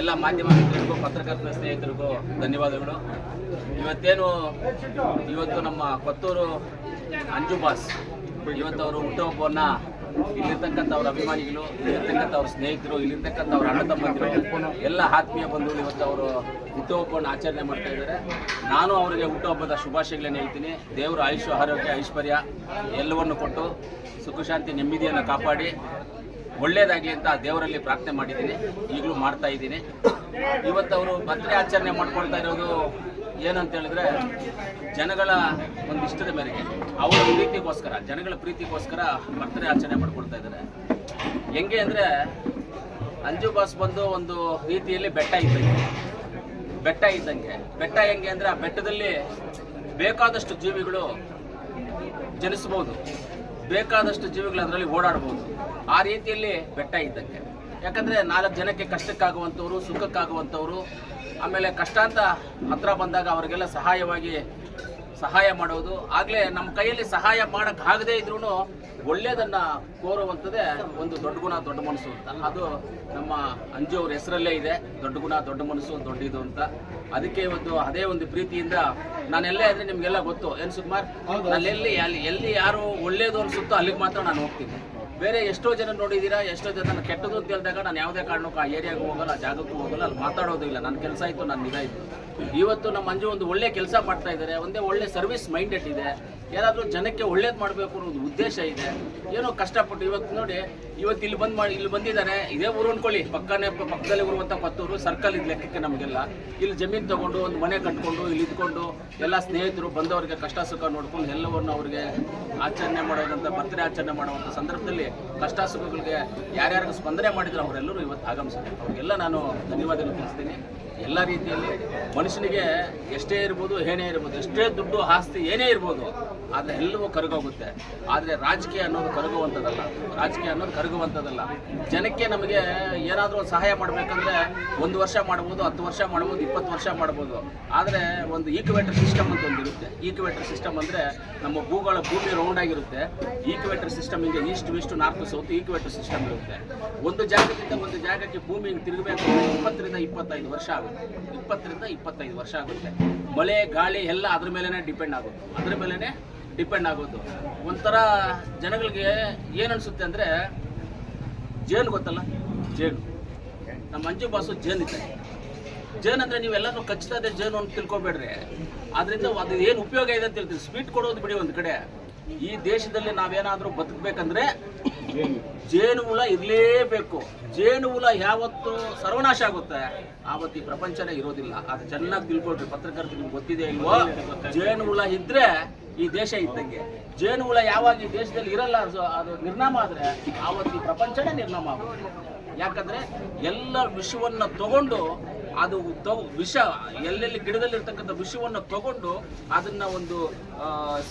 ಎಲ್ಲ ಮಾಧ್ಯಮ ಮಿತ್ರರಿಗೂ ಪತ್ರಕರ್ತರ ಸ್ನೇಹಿತರಿಗೂ ಧನ್ಯವಾದಗಳು. ಇವತ್ತೇನು, ಇವತ್ತು ನಮ್ಮ ಕೊತ್ತೂರು ಅಂಜು ಬಾಸ್, ಇವತ್ತು ಅವರು ಹುಟ್ಟುಹಬ್ಬವನ್ನ ಇಲ್ಲಿರ್ತಕ್ಕಂಥ ಅವ್ರ ಅಭಿಮಾನಿಗಳು ಇಲ್ಲಿರ್ತಕ್ಕಂಥ ಅವ್ರ ಸ್ನೇಹಿತರು ಇಲ್ಲಿರ್ತಕ್ಕಂಥ ಅವ್ರ ಅಣ್ಣ ತಮ್ಮಂದಿರು, ಎಲ್ಲ ಆತ್ಮೀಯ ಬಂಧುಗಳು ಇವತ್ತು ಅವರು ಹುಟ್ಟುಹಬ್ಬವನ್ನು ಆಚರಣೆ ಮಾಡ್ತಾ ಇದ್ದಾರೆ. ನಾನು ಅವರಿಗೆ ಹುಟ್ಟುಹಬ್ಬದ ಶುಭಾಶಯಗಳನ್ನು ಹೇಳ್ತೀನಿ. ದೇವರ ಆಯುಷ್, ಆರೋಗ್ಯ, ಐಶ್ವರ್ಯ ಎಲ್ಲವನ್ನು ಕೊಟ್ಟು ಸುಖ, ಶಾಂತಿ, ನೆಮ್ಮದಿಯನ್ನು ಕಾಪಾಡಿ. ಒಳ್ಳೆಯದಾಗಲಿ ಅಂತ ದೇವರಲ್ಲಿ ಪ್ರಾರ್ಥನೆ ಮಾಡಿದ್ದೀನಿ. ಈಗಲೂ ಮಾಡ್ತಾ ಇದ್ದೀನಿ. ಇವತ್ತು ಅವರು ಬರ್ತ್ಡೇ ಆಚರಣೆ ಮಾಡ್ಕೊಳ್ತಾ ಇರೋದು ಏನಂತ ಹೇಳಿದ್ರೆ ಜನಗಳ ಒಂದು ಇಷ್ಟದ ಮೇರೆಗೆ. ಅವರ ಪ್ರೀತಿಗೋಸ್ಕರ, ಜನಗಳ ಪ್ರೀತಿಗೋಸ್ಕರ ಬರ್ತ್ಡೇ ಆಚರಣೆ ಮಾಡ್ಕೊಳ್ತಾ ಇದ್ದಾರೆ. ಹೆಂಗೆ ಅಂದರೆ ಅಂಜು ಬಾಸ್ ಬಂದು ಒಂದು ರೀತಿಯಲ್ಲಿ ಬೆಟ್ಟ ಇದ್ದಂಗೆ. ಬೆಟ್ಟ ಇದ್ದಂಗೆ. ಬೆಟ್ಟ ಹೆಂಗೆ ಅಂದ್ರೆ ಆ ಬೆಟ್ಟದಲ್ಲಿ ಬೇಕಾದಷ್ಟು ಜೀವಿಗಳು ಜನಿಸಬಹುದು ಬೇಕಾದಷ್ಟು ಜೀವಿಗಳು ಅದರಲ್ಲಿ ಓಡಾಡ್ಬೋದು. ಆ ರೀತಿಯಲ್ಲಿ ಬೆಟ್ಟ ಇದ್ದಂಗೆ. ಯಾಕಂದರೆ ನಾಲ್ಕು ಜನಕ್ಕೆ ಕಷ್ಟಕ್ಕಾಗುವಂಥವ್ರು, ಸುಖಕ್ಕಾಗುವಂಥವ್ರು, ಆಮೇಲೆ ಕಷ್ಟ ಅಂತ ಹತ್ರ ಬಂದಾಗ ಅವರಿಗೆಲ್ಲ ಸಹಾಯವಾಗಿ ಸಹಾಯ ಮಾಡೋದು. ಆಗಲೇ ನಮ್ಮ ಕೈಯಲ್ಲಿ ಸಹಾಯ ಮಾಡೋಕ್ಕೆ ಆಗದೇ ಇದ್ರೂ ಒಳ್ಳೆಯದನ್ನು ಕೋರುವಂಥದ್ದೇ ಒಂದು ದೊಡ್ಡ ಗುಣ ದೊಡ್ಡ ಮನಸ್ಸು ಅಂತ. ಅದು ನಮ್ಮ ಅಂಜು ಅವ್ರ ಹೆಸರಲ್ಲೇ ಇದೆ. ದೊಡ್ಡ ಗುಣ ದೊಡ್ಡ ಮನಸ್ಸು ದೊಡ್ಡದು ಅಂತ. ಅದಕ್ಕೆ ಒಂದು ಅದೇ ಒಂದು ಪ್ರೀತಿಯಿಂದ ನಾನೆಲ್ಲೇ ಅಂದರೆ ನಿಮಗೆಲ್ಲ ಗೊತ್ತು. ಏನು ಸುಕುಮಾರ್? ನಾನು ಎಲ್ಲಿ ಅಲ್ಲಿ ಎಲ್ಲಿ ಯಾರು ಒಳ್ಳೇದು ಅನ್ಸುತ್ತೋ ಅಲ್ಲಿಗೆ ಮಾತ್ರ ನಾನು ಹೋಗ್ತೀನಿ. ಬೇರೆ ಎಷ್ಟೋ ಜನ ನೋಡಿದ್ದೀರಾ ಎಷ್ಟೋ ಜನ ನಾನು ಕೆಟ್ಟದ್ದು ಅಂತ ಹೇಳಿದಾಗ ನಾನು ಯಾವುದೇ ಕಾರಣಕ್ಕೂ ಆ ಏರಿಯಾಗೂ ಹೋಗಲ್ಲ, ಆ ಜಾಗಕ್ಕೂ ಹೋಗಲ್ಲ, ಅಲ್ಲಿ ಮಾತಾಡೋದಿಲ್ಲ ನನ್ನ ಕೆಲಸ ಇತ್ತು ನನ್ನ ಇದಾಯಿತು ಇವತ್ತು ನಮ್ಮ ಮಂಜು ಒಂದು ಒಳ್ಳೆ ಕೆಲಸ ಮಾಡ್ತಾ ಇದ್ದಾರೆ, ಒಂದೇ ಒಳ್ಳೆ ಸರ್ವಿಸ್ ಮೈಂಡೆಡ್ ಇದೆ. ಯಾರಾದರೂ ಜನಕ್ಕೆ ಒಳ್ಳೇದು ಮಾಡಬೇಕು ಅನ್ನೋದು ಉದ್ದೇಶ ಇದೆ. ಏನೋ ಕಷ್ಟಪಟ್ಟು ಇವತ್ತು ನೋಡಿ, ಇವತ್ತು ಇಲ್ಲಿ ಬಂದು ಮಾಡಿ, ಇಲ್ಲಿ ಬಂದಿದ್ದಾರೆ. ಇದೇ ಊರು ಅನ್ಕೊಳ್ಳಿ. ಪಕ್ಕನೇ ಪಕ್ಕದಲ್ಲಿ ಊರುವಂಥ ಪತ್ತೂರು ಸರ್ಕಲ್ ಇದು ಲೆಕ್ಕಕ್ಕೆ ನಮಗೆಲ್ಲ. ಇಲ್ಲಿ ಜಮೀನು ತೊಗೊಂಡು, ಒಂದು ಮನೆ ಕಟ್ಕೊಂಡು, ಇಲ್ಲಿ ಇದ್ಕೊಂಡು, ಎಲ್ಲ ಸ್ನೇಹಿತರು, ಬಂದವರಿಗೆ ಕಷ್ಟ ಸುಖ ನೋಡ್ಕೊಂಡು, ಎಲ್ಲವನ್ನು ಅವರಿಗೆ ಆಚರಣೆ ಮಾಡೋದಂಥ ಬರ್ತ್ಡೇ ಆಚರಣೆ ಮಾಡುವಂಥ ಸಂದರ್ಭದಲ್ಲಿ ಕಷ್ಟ ಸುಖಗಳಿಗೆ ಯಾರ್ಯಾರಿಗೆ ಸ್ಪಂದನೆ ಮಾಡಿದ್ರು ಅವರೆಲ್ಲರೂ ಇವತ್ತು ಆಗಮಿಸಿದ್ದಾರೆ. ಅವರಿಗೆಲ್ಲ ನಾನು ಧನ್ಯವಾದಗಳು ತಿಳಿಸ್ತೀನಿ. ಎಲ್ಲ ರೀತಿಯಲ್ಲಿ ಮನುಷ್ಯನಿಗೆ ಎಷ್ಟೇ ಇರ್ಬೋದು, ಏನೇ ಇರ್ಬೋದು, ಎಷ್ಟೇ ದುಡ್ಡು, ಆಸ್ತಿ ಏನೇ ಇರ್ಬೋದು, ಆದರೆ ಎಲ್ಲವೂ ಕರಗೋಗುತ್ತೆ. ಆದರೆ ರಾಜಕೀಯ ಅನ್ನೋದು ಕರಗುವಂಥದ್ದಲ್ಲ. ರಾಜಕೀಯ ಅನ್ನೋದು ಕರಗುವಂಥದ್ದಲ್ಲ. ಜನಕ್ಕೆ ನಮಗೆ ಏನಾದರೂ ಸಹಾಯ ಮಾಡಬೇಕಂದ್ರೆ ಒಂದು ವರ್ಷ ಮಾಡ್ಬೋದು, ಹತ್ತು ವರ್ಷ ಮಾಡ್ಬೋದು, ಇಪ್ಪತ್ತು ವರ್ಷ ಮಾಡ್ಬೋದು. ಆದರೆ ಒಂದು ಈಕ್ವೇಟರ್ ಸಿಸ್ಟಮ್ ಅಂತ ಒಂದು ಇರುತ್ತೆ. ಈಕ್ವೇಟರ್ ಸಿಸ್ಟಮ್ ಅಂದರೆ ನಮ್ಮ ಭೂಗಳ ಭೂಮಿ ರೌಂಡ್ ಆಗಿರುತ್ತೆ. ಈಕ್ವೇಟರ್ ಸಿಸ್ಟಮ್ ಹಿಂಗೆ east west north south equator system ಇರುತ್ತೆ. ಒಂದು ಜಾಗದಿಂದ ಒಂದು ಜಾಗಕ್ಕೆ ಭೂಮಿ ತಿರುಗಬೇಕು ಇಪ್ಪತ್ತರಿಂದ ಇಪ್ಪತ್ತೈದು ವರ್ಷ ಆಗುತ್ತೆ. ಇಪ್ಪತ್ತರಿಂದ ಇಪ್ಪತ್ತೈದು ವರ್ಷ ಆಗುತ್ತೆ. ಮಳೆ, ಗಾಳಿ ಎಲ್ಲ ಅದ್ರ ಮೇಲೇ ಡಿಪೆಂಡ್ ಆಗೋದು. ಅದ್ರ ಮೇಲೇ ಡಿಪೆಂಡ್ ಆಗೋದು. ಒಂಥರ ಜನಗಳಿಗೆ ಏನು ಅನಿಸುತ್ತೆ ಅಂದರೆ ಜೇನು ಗೊತ್ತಲ್ಲ? ಜೇನು. ನಮ್ಮ ಮಂಜು ಬಾಸು ಜೇನು ಇದೆ ಜೇನು ಅಂದರೆ ನೀವೆಲ್ಲರೂ ಕಚ್ತಾ ಇದೆ ಜೇನು ಅಂತ ತಿಳ್ಕೊಬೇಡ್ರಿ. ಅದರಿಂದ ಅದು ಏನು ಉಪಯೋಗ ಇದೆ ಅಂತ ಹೇಳ್ತೀವಿ ಸ್ವೀಟ್ ಕೊಡೋದು ಬಿಡಿ ಒಂದು ಕಡೆ. ಈ ದೇಶದಲ್ಲಿ ನಾವೇನಾದ್ರೂ ಬದುಕಬೇಕಂದ್ರೆ ಜೇನು ಹುಳ ಇರಲೇಬೇಕು. ಜೇನು ಹುಳ ಯಾವತ್ತು ಸರ್ವನಾಶ ಆಗುತ್ತೆ. ಆವತ್ತು ಈ ಪ್ರಪಂಚನೇ ಇರೋದಿಲ್ಲ. ಅದು ಚೆನ್ನಾಗಿ ತಿಳ್ಕೊಳ್ರಿ. ಪತ್ರಕರ್ತರಿಗೆ ಗೊತ್ತಿದೆ ಇಲ್ವೋ? ಜೇನು ಹುಳ ಇದ್ರೆ ಈ ದೇಶ ಇದ್ದಂಗೆ. ಜೇನು ಹುಳ ಯಾವಾಗ ಈ ದೇಶದಲ್ಲಿ ಇರಲ್ಲ ಅದು ನಿರ್ನಾಮ ಆದರೆ ಆವತ್ತು ಈ ಪ್ರಪಂಚನೇ ನಿರ್ನಾಮ ಆಗುತ್ತೆ. ಯಾಕಂದ್ರೆ ಎಲ್ಲ ವಿಷವನ್ನ ತಗೊಂಡು ಅದು ವಿಷ, ಎಲ್ಲೆಲ್ಲಿ ಗಿಡದಲ್ಲಿರ್ತಕ್ಕಂಥ ವಿಷವನ್ನು ತಗೊಂಡು ಅದನ್ನ ಒಂದು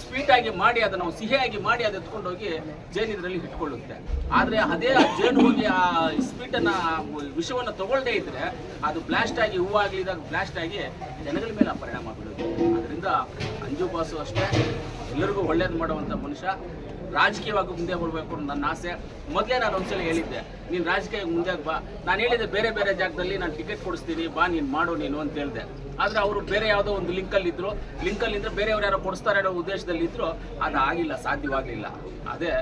ಸ್ವೀಟ್ ಆಗಿ ಮಾಡಿ ಅದನ್ನ ಸಿಹಿಯಾಗಿ ಮಾಡಿ ಅದು ಎತ್ಕೊಂಡು ಹೋಗಿ ಜೇನು ಇದರಲ್ಲಿ ಇಟ್ಕೊಳ್ಳುತ್ತೆ. ಆದ್ರೆ ಅದೇ ಜೇನು ಹೋಗಿ ಆ ಸ್ವೀಟನ್ನ ವಿಷವನ್ನು ತಗೊಳ್ಳದೇ ಇದ್ರೆ ಅದು ಬ್ಲಾಸ್ಟ್ ಆಗಿ ಹೂವಾಗ್ಲಿದಾಗ ಬ್ಲಾಸ್ಟ್ ಆಗಿ ಜನಗಳ ಮೇಲೆ ಪರಿಣಾಮ ಬೀಳುತ್ತೆ. ಅದರಿಂದ ಅಂಜು ಬಾಸು ಅಷ್ಟೇ. ಎಲ್ಲರಿಗೂ ಒಳ್ಳೇದು ಮಾಡುವಂಥ ಮನುಷ್ಯ. ರಾಜಕೀಯವಾಗಿ ಮುಂದೆ ಬರಬೇಕು ಅಂತ ನನ್ನ ಆಸೆ. ಮೊದಲೇ ನಾನು ಒಂದ್ಸಲ ಹೇಳಿದ್ದೆ, ನೀನು ರಾಜಕೀಯ ಮುಂದೆ ಬಾ. ನಾನು ಹೇಳಿದ್ದೆ ಬೇರೆ ಬೇರೆ ಜಾಗದಲ್ಲಿ ನಾನು ಟಿಕೆಟ್ ಕೊಡಿಸ್ತೀನಿ, ಬಾ ನೀನು ಮಾಡು ನೀನು ಅಂತ ಹೇಳಿದೆ. ಆದರೆ ಅವರು ಬೇರೆ ಯಾವುದೋ ಒಂದು ಲಿಂಕಲ್ಲಿ ಇದ್ರು. ಲಿಂಕಲ್ಲಿ ಇದ್ರೆ ಬೇರೆಯವ್ರು ಯಾರೋ ಕೊಡಿಸ್ತಾರೆ ಅನ್ನೋ ಉದ್ದೇಶದಲ್ಲಿ ಇದ್ರು. ಅದು ಆಗಿಲ್ಲ ಸಾಧ್ಯವಾಗಲಿಲ್ಲ. ಅದೇ,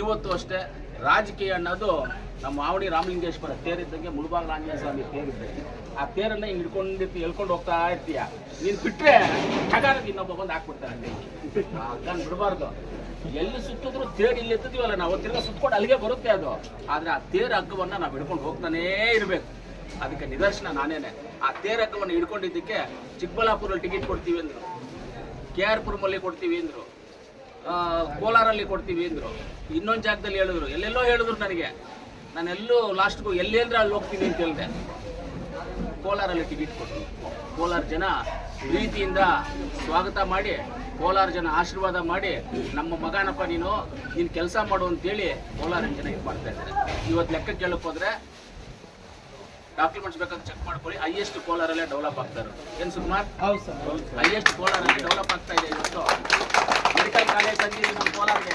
ಇವತ್ತು ಅಷ್ಟೇ ರಾಜಕೀಯ ಅನ್ನೋದು ನಮ್ಮ ಮಾವಡಿ ರಾಮಲಿಂಗೇಶ್ವರ ತೇರಿದ್ದಂಗೆ ಮುಳುಬಾಗ ಆಂಜನೇಯ ಸ್ವಾಮಿ ತೇರಿದ್ದೆ ಆ ತೇರನ್ನ ಹಿಂಗೆ ಎಳ್ಕೊಂಡು ಹೋಗ್ತಾ ಇರ್ತೀಯ. ನೀನು ಬಿಟ್ರೆ ಹಗಾರಕ್ಕೆ ಇನ್ನೊಬ್ಬ ಬಂದು ಹಾಕ್ಬಿಡ್ತಾರೆ ಅದನ್ನು ಬಿಡಬಾರ್ದು. ಎಲ್ಲಿ ಸುತ್ತಿದ್ರು ತೇರು ಇಲ್ಲಿ ಎತ್ತಿದೀವಲ್ಲ ನಾವು ತಿರ್ಗಾ ಸುತ್ತಕೊಂಡು ಅಲ್ಲಿಗೆ ಬರುತ್ತೆ ಅದು. ಆದ್ರೆ ಆ ತೇರು ಹಗ್ಗವನ್ನ ನಾವು ಹಿಡ್ಕೊಂಡು ಹೋಗ್ತಾನೇ ಇರಬೇಕು. ಅದಕ್ಕೆ ನಿದರ್ಶನ ನಾನೇನೆ. ಆ ತೇರು ಹಗ್ಗವನ್ನು ಹಿಡ್ಕೊಂಡಿದ್ದಕ್ಕೆ ಚಿಕ್ಕಬಳ್ಳಾಪುರಲ್ಲಿ ಟಿಕೆಟ್ ಕೊಡ್ತೀವಿ ಅಂದ್ರು. ಕೆ ಆರ್ ಪುರಮಲ್ಲಿ ಕೊಡ್ತೀವಿ ಅಂದ್ರು. ಕೋಲಾರಲ್ಲಿ ಕೊಡ್ತೀವಿ ಅಂದ್ರು. ಇನ್ನೊಂದು ಜಾಗದಲ್ಲಿ ಹೇಳಿದ್ರು. ಎಲ್ಲೆಲ್ಲೋ ಹೇಳಿದ್ರು ನನಗೆ. ನಾನೆಲ್ಲೂ ಲಾಸ್ಟ್ಗೂ ಎಲ್ಲಿ ಅಂದ್ರೆ ಅಲ್ಲಿ ಹೋಗ್ತೀನಿ ಅಂತ ಹೇಳಿದೆ. ಕೋಲಾರಲ್ಲಿ ಟಿಕೆಟ್ ಕೊಟ್ಟು ಕೋಲಾರ ಜನ ಪ್ರೀತಿಯಿಂದ ಸ್ವಾಗತ ಮಾಡಿ, ಕೋಲಾರ ಜನ ಆಶೀರ್ವಾದ ಮಾಡಿ, ನಮ್ಮ ಮಗನಪ್ಪ ನೀನು ನೀನು ಕೆಲಸ ಮಾಡು ಅಂತೇಳಿ ಕೋಲಾರ ಜನ ಇದು ಮಾಡ್ತಾ ಇದ್ದಾರೆ. ಇವತ್ತು ಲೆಕ್ಕ ಕೇಳಕ್ಕೆ ಹೋದ್ರೆ ಡಾಕ್ಯುಮೆಂಟ್ಸ್ ಬೇಕಾದ್ರೆ ಚೆಕ್ ಮಾಡ್ಕೊಳ್ಳಿ. ಹೈಯೆಸ್ಟ್ ಕೋಲಾರಲ್ಲೇ ಡೆವಲಪ್ ಆಗ್ತಾರೆ. ಏನು ಸುಮಾರ್ ಹೌದು ಸರ್. ಹೈಯೆಸ್ಟ್ ಕೋಲಾರಲ್ಲಿ ಡೆವಲಪ್ ಆಗ್ತಾ ಇದೆ ಇವತ್ತು. ಮೆಡಿಕಲ್ ಕಾಲೇಜ್ ತಂದಿದ್ದೀವಿ ನಮ್ಮ ಕೋಲಾರ್ಗೆ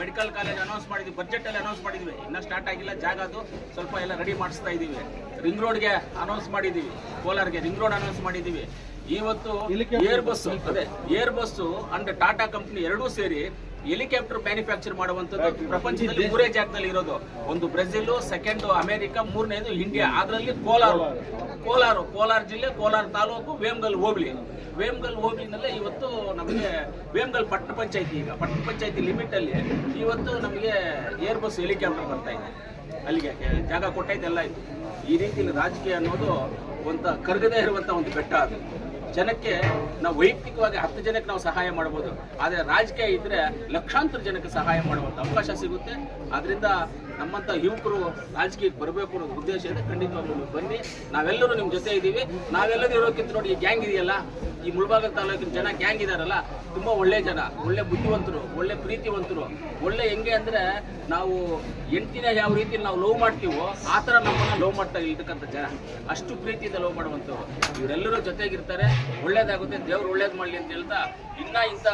ಮೆಡಿಕಲ್ ಕಾಲೇಜ್ ಅನೌನ್ಸ್ ಮಾಡಿದ್ವಿ. ಬಜೆಟ್ ಅಲ್ಲಿ ಅನೌನ್ಸ್ ಮಾಡಿದ್ವಿ. ಇನ್ನೂ ಸ್ಟಾರ್ಟ್ ಆಗಿಲ್ಲ ಜಾಗ ಅದು. ಸ್ವಲ್ಪ ಎಲ್ಲ ರೆಡಿ ಮಾಡಿಸ್ತಾ ಇದೀವಿ. ರಿಂಗ್ ರೋಡ್ಗೆ ಅನೌನ್ಸ್ ಮಾಡಿದೀವಿ. ಕೋಲಾರ್ಗೆ ರಿಂಗ್ ರೋಡ್ ಅನೌನ್ಸ್ ಮಾಡಿದೀವಿ. ಇವತ್ತು ಏರ್ ಬಸ್ ಅದೇ Airbus and Tata company ಎರಡೂ ಸೇರಿ ಹೆಲಿಕಾಪ್ಟರ್ ಮ್ಯಾನುಫ್ಯಾಕ್ಚರ್ ಮಾಡುವಂತದ್ದು ಪ್ರಪಂಚದಲ್ಲಿ ಮೂರೇ ಜಾಗದಲ್ಲಿ ಇರೋದು. ಒಂದು ಬ್ರೆಜಿಲ್ ಸೆಕೆಂಡ್ ಅಮೆರಿಕ ಮೂರನೇದು ಇಂಡಿಯಾ. ಅದರಲ್ಲಿ ಕೋಲಾರ. ಕೋಲಾರ. ಕೋಲಾರ ಜಿಲ್ಲೆ ಕೋಲಾರ ತಾಲೂಕು ವೇಮಗಲ್ ಹೋಬಳಿ. ವೇಮಗಲ್ ಹೋಬಳಿನಲ್ಲೇ ಇವತ್ತು ನಮಗೆ ವೇಮಗಲ್ ಪಟ್ಟಣ ಪಂಚಾಯತಿ ಈಗ. ಪಟ್ಟಣ ಪಂಚಾಯತಿ ಲಿಮಿಟ್ ಅಲ್ಲಿ ಇವತ್ತು ನಮಗೆ ಏರ್ ಬಸ್ ಹೆಲಿಕಾಪ್ಟರ್ ಬರ್ತಾ ಇದೆ. ಅಲ್ಲಿಗೆ ಜಾಗ ಕೊಟ್ಟೈತೆ ಎಲ್ಲ ಆಯ್ತು. ಈ ರೀತಿಯಲ್ಲಿ ರಾಜಕೀಯ ಅನ್ನೋದು ಒಂದು ಕರಗದೇ ಇರುವಂತ ಒಂದು ಬೆಟ್ಟ ಅದು. ಜನಕ್ಕೆ ನಾವು ವೈಯಕ್ತಿಕವಾಗಿ ಹತ್ತು ಜನಕ್ಕೆ ನಾವು ಸಹಾಯ ಮಾಡ್ಬೋದು ಆದರೆ ರಾಜಕೀಯ ಇದ್ರೆ ಲಕ್ಷಾಂತರ ಜನಕ್ಕೆ ಸಹಾಯ ಮಾಡುವಂಥ ಅವಕಾಶ ಸಿಗುತ್ತೆ. ಅದರಿಂದ ನಮ್ಮಂಥ ಯುವಕರು ರಾಜಕೀಯಕ್ಕೆ ಬರಬೇಕು ಅನ್ನೋ ಉದ್ದೇಶ ಇದೆ. ಖಂಡಿತವಾಗ್ಲೂ ಬನ್ನಿ. ನಾವೆಲ್ಲರೂ ನಿಮ್ಮ ಜೊತೆ ಇದ್ದೀವಿ. ನಾವೆಲ್ಲರೂ ಇರೋಕ್ಕಿಂತ ನೋಡಿ ಈ ಗ್ಯಾಂಗ್ ಇದೆಯಲ್ಲ? ಈ ಮುಳಬಾಗಲ್ ತಾಲೂಕಿನ ಜನ ಗ್ಯಾಂಗ್ ಇದಾರಲ್ಲ? ತುಂಬ ಒಳ್ಳೆ ಜನ, ಒಳ್ಳೆ ಬುದ್ಧಿವಂತರು, ಒಳ್ಳೆ ಪ್ರೀತಿವಂತರು. ಒಳ್ಳೆ ಹೆಂಗೆ ಅಂದರೆ ನಾವು ಎಂಟಿನ ಯಾವ ರೀತಿ ನಾವು ಲವ್ ಮಾಡ್ತೀವೋ ಆ ಥರ ನಮ್ಮನ್ನು ಲವ್ ಮಾಡ್ತಾ ಇರ್ತಕ್ಕಂಥ ಜನ. ಅಷ್ಟು ಪ್ರೀತಿಯಿಂದ ಲವ್ ಮಾಡುವಂಥವ್ರು ಇವರೆಲ್ಲರೂ ಜೊತೆಗಿರ್ತಾರೆ. ಒಳ್ಳೇದಾಗುತ್ತೆ, ದೇವ್ರು ಒಳ್ಳೇದು ಮಾಡಲಿ ಅಂತ ಹೇಳ್ತಾ ಇನ್ನ ಇಂಥ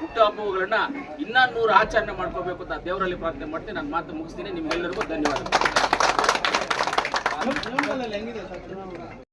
ಹುಟ್ಟುಹಬ್ಬಗಳನ್ನ ಇನ್ನ ನೂರು ಆಚರಣೆ ಮಾಡ್ಕೋಬೇಕು ಅಂತ ದೇವರಲ್ಲಿ ಪ್ರಾರ್ಥನೆ ಮಾಡ್ತೀನಿ. ನಾನು ಮಾತು ಮುಗಿಸ್ತೀನಿ. ನಿಮ್ಗೆಲ್ಲರಿಗೂ ಧನ್ಯವಾದ